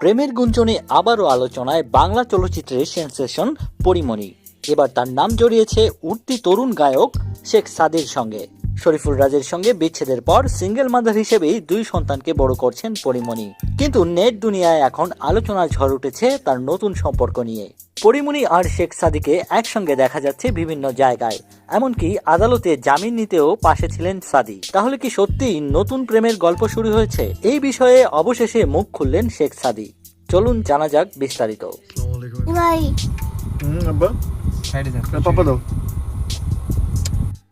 প্রেমের গুঞ্জনে আবারও আলোচনায় বাংলা চলচ্চিত্রের সেন্সেশন পরিমণি। এবার তার নাম জড়িয়েছে উঠতি তরুণ গায়ক শেখ সাদের সঙ্গে। শরীফুল রাজের সঙ্গে বিচ্ছেদের পর সিঙ্গেল মাদার হিসেবেই দুই সন্তানকে বড় করছেন পরিমণি। কিন্তু নেট দুনিয়ায় এখন আলোচনার ঝড় উঠেছে তার নতুন সম্পর্ক নিয়ে। পরিমণি আর শেখ সাদিকে একসঙ্গে দেখা যাচ্ছে বিভিন্ন জায়গায়। এমনকি আদালতে জামিন নিতেও পাশে ছিলেন সাদি। তাহলে কি সত্যিই নতুন প্রেমের গল্প শুরু হয়েছে? এই বিষয়ে অবশেষে মুখ খুললেন শেখ সাদি। চলুন জানা যাক বিস্তারিত। ভাই। হুম আব্বা। সাইডে যান। এ, পাপা দাও।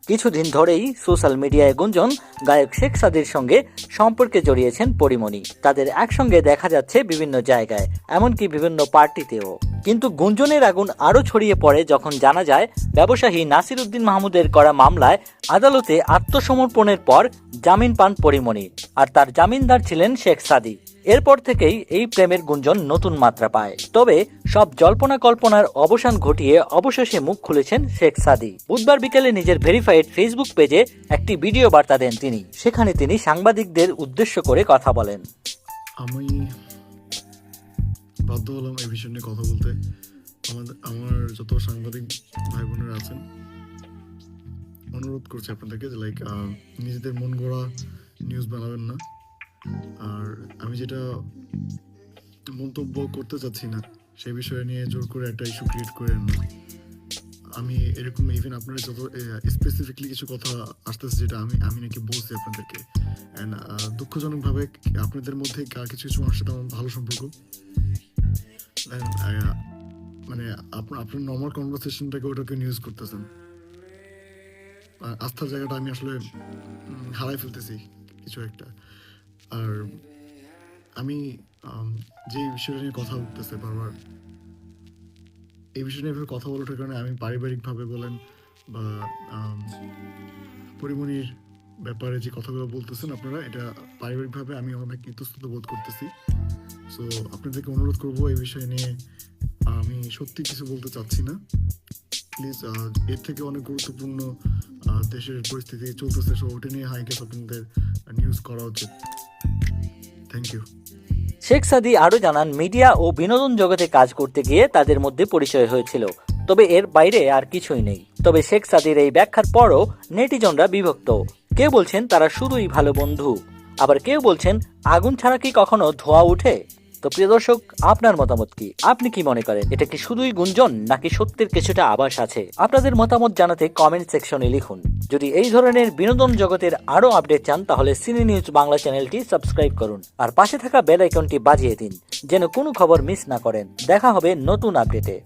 কিছুদিন ধরেই সোশ্যাল মিডিয়ায় গুঞ্জন, গায়ক শেখ সাদির সঙ্গে সম্পর্কে জড়িয়েছেন পরিমণি। তাদের একসঙ্গে দেখা যাচ্ছে বিভিন্ন জায়গায়, এমনকি বিভিন্ন পার্টিতেও। কিন্তু গুঞ্জনের আগুন আরও ছড়িয়ে পড়ে যখন জানা যায়, ব্যবসায়ী নাসির উদ্দিন মাহমুদের করা মামলায় আদালতে আত্মসমর্পণের পর জামিন পান পরিমণি আর তার জামিনদার ছিলেন শেখ সাদি। এরপর থেকেই এই প্রেমের গুঞ্জন নতুন মাত্রা পায়। তবে সব জল্পনা কল্পনার অবসান ঘটিয়ে অবশেষে মুখ খুলেছেন শেখ সাদি। বুধবার বিকেলে নিজের ভেরিফাইড ফেসবুক পেজে একটি ভিডিও বার্তা দেন তিনি। সেখানে তিনি সাংবাদিকদের উদ্দেশ্য করে কথা বলেন। আমি বাধ্য হলাম এই বিষয় নিয়ে কথা বলতে। আমাদের, আমার যত সাংবাদিক ভাই বোনেরা আছেন, অনুরোধ করছি আপনাদেরকে যে লাইক নিজেদের মন গড়া নিউজ বানাবেন না। আর আমি যেটা মন্তব্য করতে চাচ্ছি না সেই বিষয় নিয়ে জোর করে একটা ইস্যু ক্রিয়েট করেন না। আমি এরকম ইভেন আপনারা যত স্পেসিফিকলি কিছু কথা আসতেছে যেটা আমি আমি নাকি বলছি আপনাদেরকে। অ্যান্ড দুঃখজনকভাবে আপনাদের মধ্যে কিছু কিছু মানুষের সাথে আমার ভালো সম্পর্ক। মানে আপনার আপনার নর্মাল কনভারসেশনটাকে ওটাকে নিউজ করতেছেন। আস্থার জায়গাটা আমি আসলে হারাই ফেলতেছি কিছু একটা। আর আমি যে বিষয়টা নিয়ে কথা উঠতেছে বারবার, এই বিষয় নিয়ে কথা বলার কারণে আমি পারিবারিকভাবে বলেন বা পরিমণির ব্যাপারে যে কথাগুলো বলতেছেন আপনারা, এটা পারিবারিকভাবে আমি অনেক ইতস্তত বোধ করতেছি। সো আপনাদেরকে অনুরোধ করব এই বিষয় নিয়ে আমি সত্যি কিছু বলতে চাচ্ছি না। প্লিজ এর থেকে অনেক গুরুত্বপূর্ণ দেশের পরিস্থিতি চলতেছে সো ওটা নিয়ে হাইকে আপনাদের নিউজ করা উচিত। থ্যাংক ইউ শেখ সাদি আরও জানান মিডিয়া ও বিনোদন জগতে কাজ করতে গিয়ে তাদের মধ্যে পরিচয় হয়েছিল। তবে এর বাইরে আর কিছুই নেই। তবে শেখ সাদির এই ব্যাখ্যার পরও নেটিজনরা বিভক্ত। কেউ বলছেন তারা শুধুই ভালো বন্ধু। আবার কেউ বলছেন, আগুন ছাড়া কি কখনো ধোয়া উঠে তো প্রিয় দর্শক, আপনার মতামত কি? আপনি কি মনে করেন, এটা কি শুধুই গুঞ্জন নাকি সত্যের কিছুটা আভাস আছে? আপনাদের মতামত জানাতে কমেন্ট সেকশনে লিখুন। যদি এই ধরনের বিনোদন জগতের আরও আপডেট চান, তাহলে সিনে নিউজ বাংলা চ্যানেলটি সাবস্ক্রাইব করুন। আর পাশে থাকা বেল আইকনটি বাজিয়ে দিন, যেন কোনো খবর মিস না করেন। দেখা হবে নতুন আপডেটে